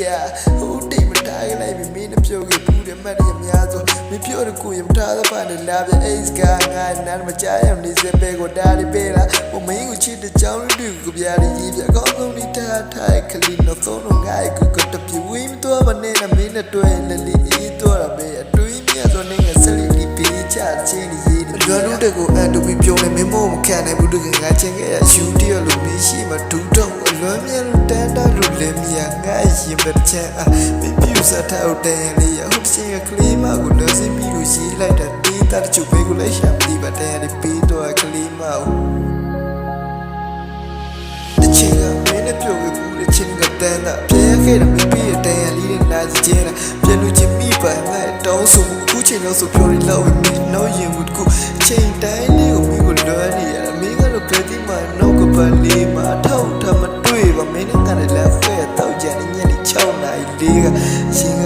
ကဟိုတိတ်မထားခဲ့လိုက်ပြီမင်းနဲ့ပြောခဲ့ဘူးတယ်မှတ်တယ်အများဆုံးမပြောရကိုရင်မထားတဲ့ပါနဲ့လာပြအိတ်ကငါနားမကြားရနေစပဲကိုဒါရီပေးလာဟိုမင်းကိုချစ်တဲ့ကြောင်းတူကိုပြရည်ပြအကောင်းဆုံးဒီထားထားခလီနော်သုံးတော့ငါ့ကိုကတပြဝင်းတော့မနေနဲ့မင်းနဲ့တွေ့လလီအေးတော့ရပဲအတွင်းမြတ်ဆိုနေငါဆက်လီပေးချချင်းရေးတယ် လွန်လို့တဲ့ကိုအန်တူပြီးပြုံးနေမင်းမို့မခံနိုင်ဘူးတကယ်ငါချင်းခဲ့ရယူတရလို့မင်းရှိမှဒူတော့အလွမ်းမြတ်လို့တန်းတာလို့လည်းမြာငါရင်ပဲချမ်းအာမင်းပြူစားထားတဲ့လေးရဟုတ်ချင်းကကလေးမကိုလွန်စင်းပြီးလို့ရေးလိုက်တာတေးတာချူပေးကိုလည်းရှာပြီးပါတဲ့ရပေးတော့ကလေးမကိုတချင်ကမင်းနဲ့ပြုတ်ခဲ့ဘူးတချင်ကတန်းတာပြဲခဲ့တယ်မင်းပြည့်တဲ့ရလေးနဲ့နာစီချင်းပြန်လို့ချင်းမိပါငါတောင်းဆိုမှုခုချိန်တော့ဆိုပြောရလောက်မင်း င်းနဲ့ငါလည်းလက်ဖက်တော့ကြနေညနေ6နာရီလေးကရှင်က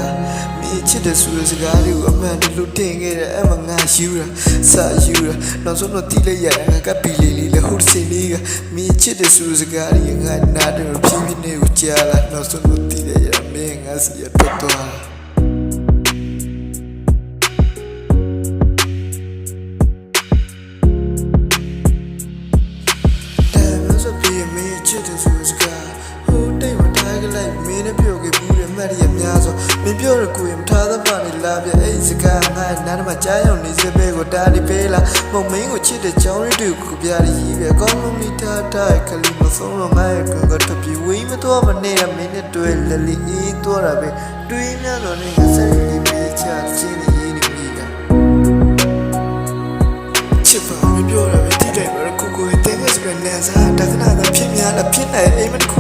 မင်းချစ်တဲ့ဆိုတဲ့စကားလေးကိုအမှန်တလို့တင်ခဲ့တယ်အမှငါယူတာစာယူတာနောက်ဆုံးတော့တိလိုက်ရတာငါကပီလေးလေးလည်းဟုတ်စင်လေးကမင်းချစ်တဲ့ဆိုတဲ့စကားလေးငါနားတယ်ဖြည်းဖြည်းနဲ့ကိုကြားလာနောက်ဆုံးတော့တိလိုက်ရတာမင်းငါစီရတော့တော့ ထားကြလိုက်မင်းနဲ့ပြောခဲ့ဘူးရမှတ်ရများဆိုမင်းပြောရကိုရင်မထားသပါနဲ့လာပြအဲ့စကားငါနားမှာကြားရောက်နေစပဲကိုတားဒီပေးလာမမင်းကိုချစ်တဲ့ကြောင်းရည်တွေကိုပြရည်ပဲကောင်းလုံးမိထားထားခလီမဆုံးတော့ငါရဲ့ကတပြေဝင်းမတော့မနေရမင်းနဲ့တွေ့လလီအေးတော့ရပဲတွေးများတော့နေငါစရီပေးချချင်းရေးနေပြီကချစ်ပါမပြောရပဲတိတယ်ပဲကိုကိုတဲ့ငါစကနန်းစားတက္ကနာကဖြစ်များလားဖြစ်နိုင်အိမ်မတစ်ခု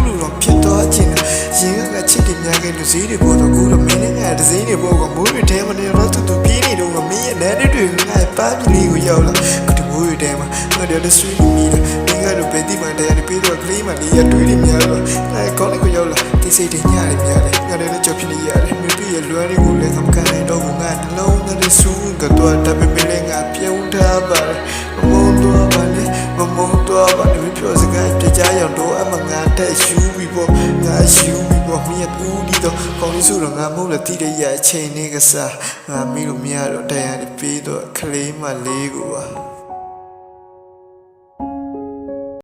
ချစ်တယ်များခဲ့လို့ဈေးတွေပေါ်တော့ကိုတော့မင်းနဲ့ငါဒဇင်းတွေပေါ်ကမိုးတွေထဲမှာနေတော့တူတူပြေးနေတော့မင်းရဲ့နန်းတွေငါပန်းကြီးလေးကိုရောက်လာကတမိုးတွေထဲမှာငါတို့ဆွေးနေမိတယ်ငါတို့ပဲဒီမှာတရားနေပြီးတော့ကလေးမလေးရတွေးနေများတော့ငါကောင်းလေးကိုရောက်လာတိစိတ်တွေညရများတယ်ငါတို့လည်းကြောက်ဖြစ်နေရတယ်မပြည့်ရလွမ်းလေးကိုလည်းကမကန်နိုင်တော့ဘူးငါနှလုံးသားနဲ့ဆူးကတော့တပမေလည်းငါပြုံးထားပါတယ်မမုန်းတော့ပါနဲ့မမုန်းတော့ပါနဲ့ပြောစကားပြကြရအောင်တော့အမငါတက်ယူပြီးပေါ့ငါ ယူပြီးပေါ့မြတ်ဦးဒီတော့ကောင်းလေးဆိုတော့ငါမဟုတ်လားတိတဲ့ရအချိန်လေးကစားငါမီးလို့မရတော့တရားနေပြီးတော့ကလေးမလေးကိုပါ